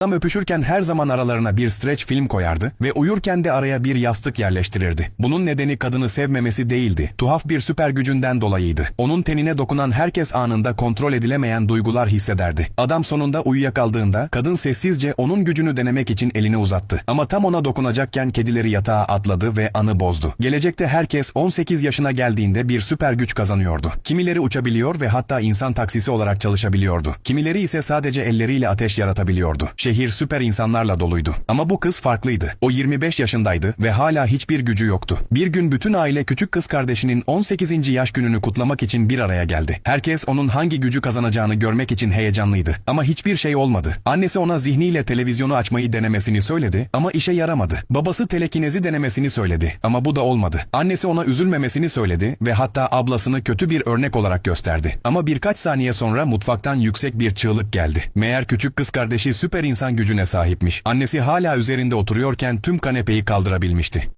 Adam öpüşürken her zaman aralarına bir streç film koyardı ve uyurken de araya bir yastık yerleştirirdi. Bunun nedeni kadını sevmemesi değildi. Tuhaf bir süper gücünden dolayıydı. Onun tenine dokunan herkes anında kontrol edilemeyen duygular hissederdi. Adam sonunda uyuyakaldığında kadın sessizce onun gücünü denemek için elini uzattı. Ama tam ona dokunacakken kedileri yatağa atladı ve anı bozdu. Gelecekte herkes 18 yaşına geldiğinde bir süper güç kazanıyordu. Kimileri uçabiliyor ve hatta insan taksisi olarak çalışabiliyordu. Kimileri ise sadece elleriyle ateş yaratabiliyordu. Şehir süper insanlarla doluydu. Ama bu kız farklıydı. O 25 yaşındaydı ve hala hiçbir gücü yoktu. Bir gün bütün aile küçük kız kardeşinin 18. yaş gününü kutlamak için bir araya geldi. Herkes onun hangi gücü kazanacağını görmek için heyecanlıydı. Ama hiçbir şey olmadı. Annesi ona zihniyle televizyonu açmayı denemesini söyledi ama işe yaramadı. Babası telekinezi denemesini söyledi ama bu da olmadı. Annesi ona üzülmemesini söyledi ve hatta ablasını kötü bir örnek olarak gösterdi. Ama birkaç saniye sonra mutfaktan yüksek bir çığlık geldi. Meğer küçük kız kardeşi süper insan gücüne sahipmiş. Annesi hala üzerinde oturuyorken tüm kanepeyi kaldırabilmişti.